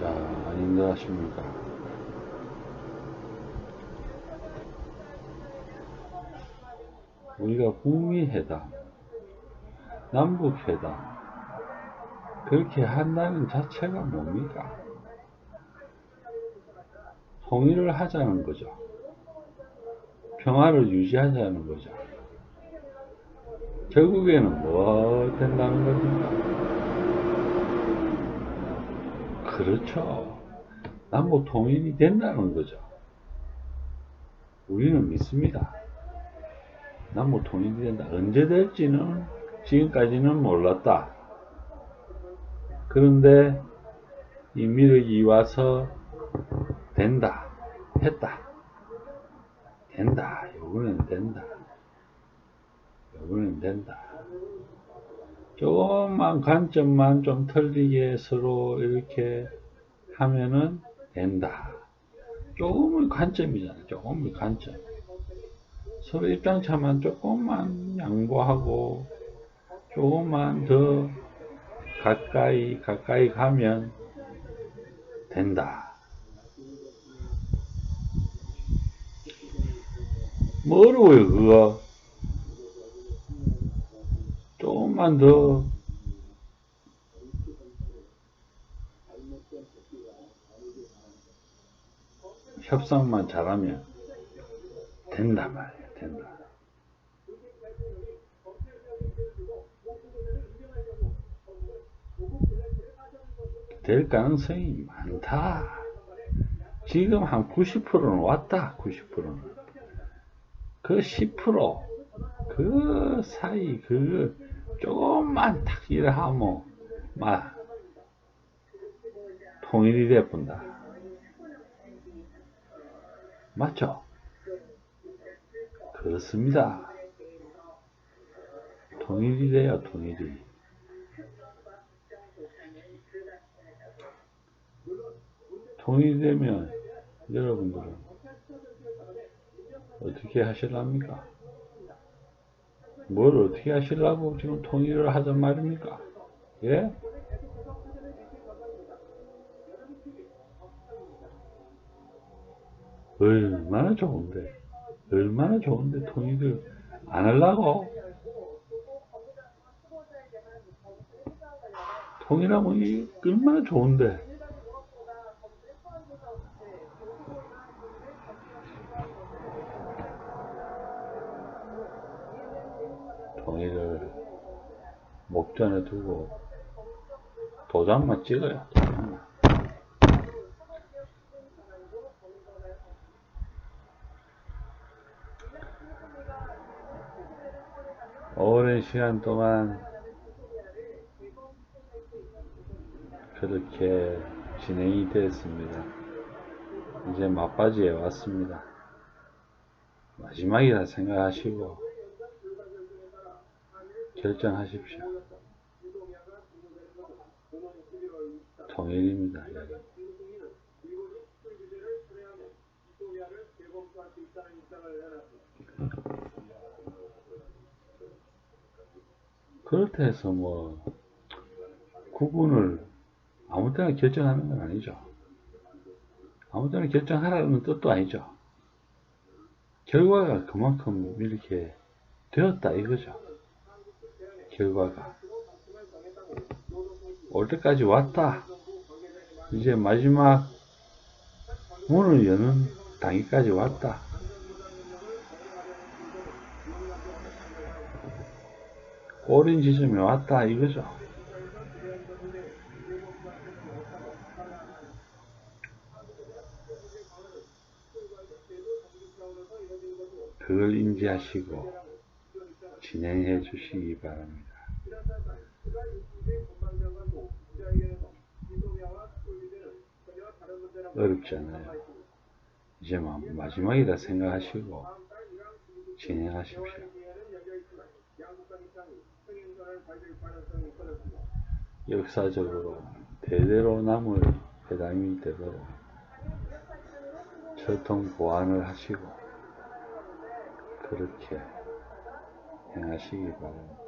자, 아닌가 하십니까? 우리가 북미회담, 남북회담, 그렇게 한다는 자체가 뭡니까? 통일을 하자는 거죠. 평화를 유지하자는 거죠. 결국에는 뭐 된다는 겁니까? 그렇죠. 남북 통일이 된다는 거죠. 우리는 믿습니다. 남북 통일이 된다. 언제 될지는 지금까지는 몰랐다. 그런데 이 미륵이 와서 된다. 했다. 된다. 요거는 된다. 요거는 된다. 조금만 관점만 좀 틀리게 서로 이렇게 하면은 된다. 조금의 관점이잖아. 조금의 관점. 서로 입장차만 조금만 양보하고 조금만 더 가까이 가까이 가면 된다. 뭐 어려워요 그거. 조금만 더 협상만 잘하면 된다 말이야 된다. 될 가능성이 많다. 지금 한 90%는 왔다. 90%는. 그 10%, 그 사이, 그 조금만 탁 일하면, 막, 통일이 돼본다. 맞죠? 그렇습니다. 통일이 돼요, 통일이. 통일되면 여러분들은 어떻게 하실랍니까? 뭘 어떻게 하시려고 지금 통일을 하단 말입니까? 예? 얼마나 좋은데, 얼마나 좋은데 통일을 안 하려고? 통일하면 이 얼마나 좋은데. 통일을 목전에 두고 도장만 찍어요. 도장만. 오랜 시간 동안 그렇게 진행이 됐습니다. 이제 막바지에 왔습니다. 마지막이라 생각하시고 결정하십시오. 통일입니다. 그렇다 해서 뭐 구분을 아무 때나 결정하는 건 아니죠. 아무 때나 결정하라는 뜻도 아니죠. 결과가 그만큼 이렇게 되었다 이거죠. 결과가 올 때까지 왔다. 이제 마지막 문을 여는 단계까지 왔다. 꼬린 지점에 왔다 이거죠. 그걸 인지하시고 진행해 주시기 바랍니다. 어렵지 않아요. 이제 마- 마지막이라 생각하시고 진행하십시오. 역사적으로 대대로 남을 회담이 되도록 철통 보완을 하시고 그렇게 행하시기 바랍니다.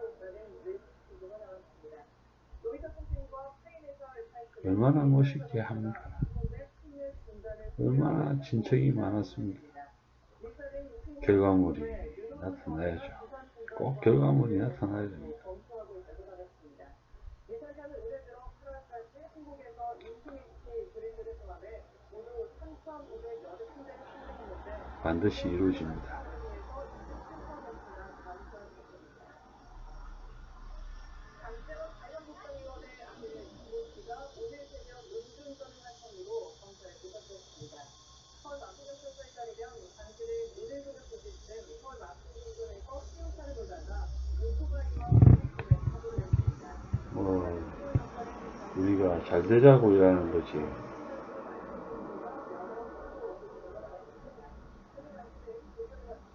얼마나 멋있게 합니까? 얼마나 진척이 많았습니까? 결과물이 나타나야죠. 꼭 결과물이 나타나야 됩니다. 반드시 이루어집니다. 뭐 되자고 일하는 거지.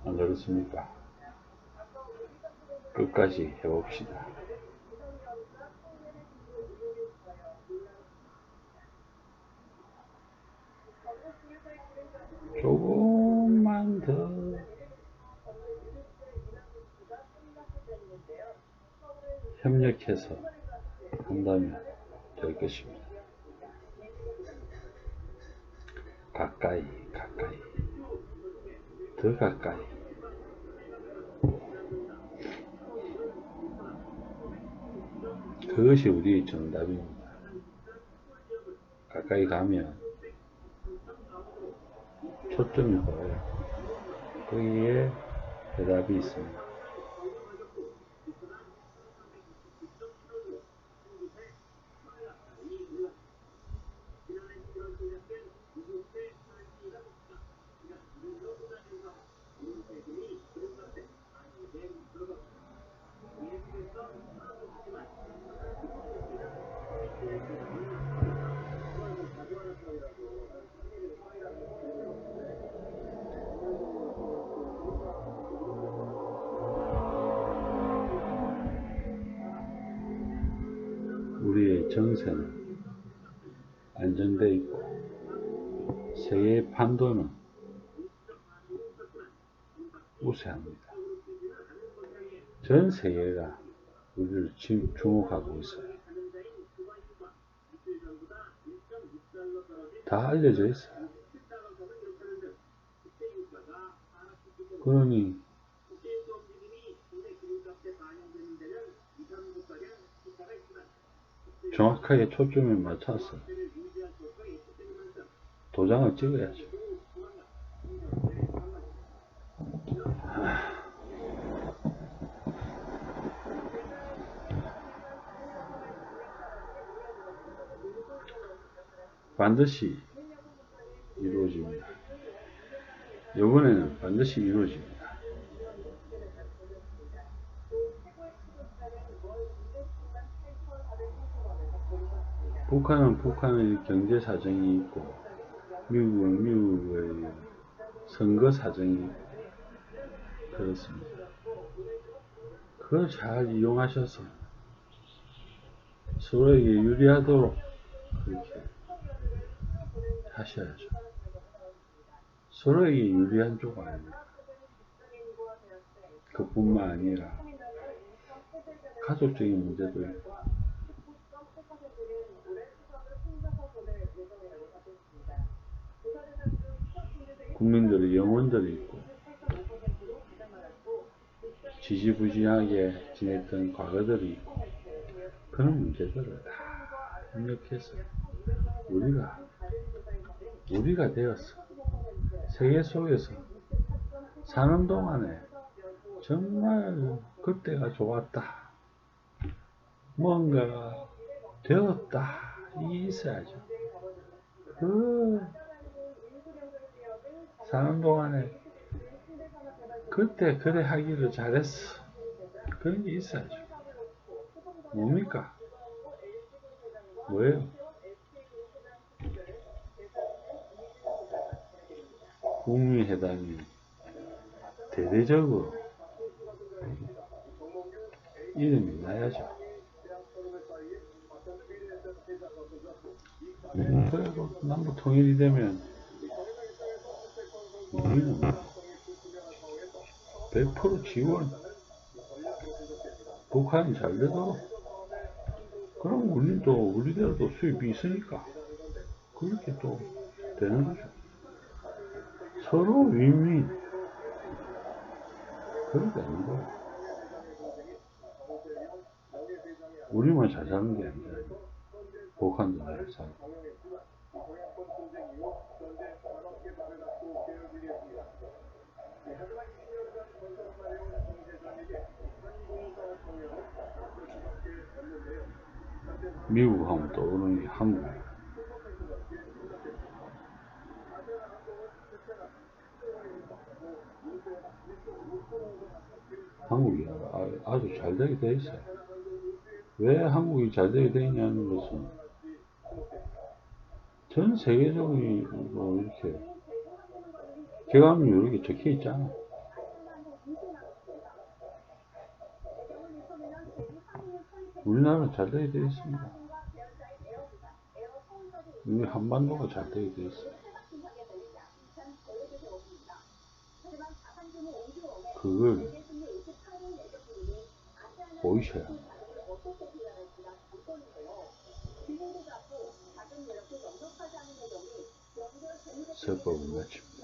안 그렇습니까? 끝까지 해봅시다. 조금만 더 협력해서 한다면 될 것입니다. 가까이, 가까이, 더 가까이. 그것이 우리의 정답입니다. 가까이 가면 초점이 보여요. 거기에 대답이 있습니다. 우리의 정세는 안정되어 있고 세계의 판도는 우세합니다. 전 세계가 우리를 지금 주목하고 있어요. 다 알려져 있어요. 그러니 정확하게 초점을 맞춰서 도장을 찍어야죠. 반드시 이루어집니다. 이번에는 반드시 이루어집니다. 북한은 북한의 경제 사정이 있고 미국은 미국의 선거 사정이 그렇습니다. 그걸 잘 이용하셔서 서로에게 유리하도록 그렇게 하셔야죠. 서로에게 유리한 쪽 아닙니까? 그뿐만 아니라 가족적인 문제도 있고 국민들의 영혼들이 있고 지지부진하게 지냈던 과거들이 있고 그런 문제들을 다 협력해서 우리가 우리가 되었어 세계 속에서 사는 동안에 정말 그때가 좋았다. 뭔가가 되었다. 이게 있어야죠 그 사는 동안에 그때 그래 하기를 잘했어. 그런 게 있어야죠. 뭡니까? 뭐예요? 북미회담이 대대적으로 이름이 나야죠. 그리고 남북 통일이 되면 우리는 100% 지원. 북한이 잘 되도록 그럼 우리는 또 우리대로 또 수입이 있으니까 그렇게 또 되는 거죠. 서로 윈윈 그렇게 되는 거예요. 우리만 잘 사는 게 아니라 북한도 잘 살고 미국 하면 떠오르는 게 한국 한국이 아- 아주 잘 되게 돼 있어요. 왜 한국이 잘 되게 돼 있냐는 것은 전 세계적으로 이렇게 개감률 이렇게 적혀 있잖아. 우리나라는 잘 되게 돼 있습니다. 우리 한반도가 잘 되게 돼 있어. 그걸 보이셔야 합니다. noite.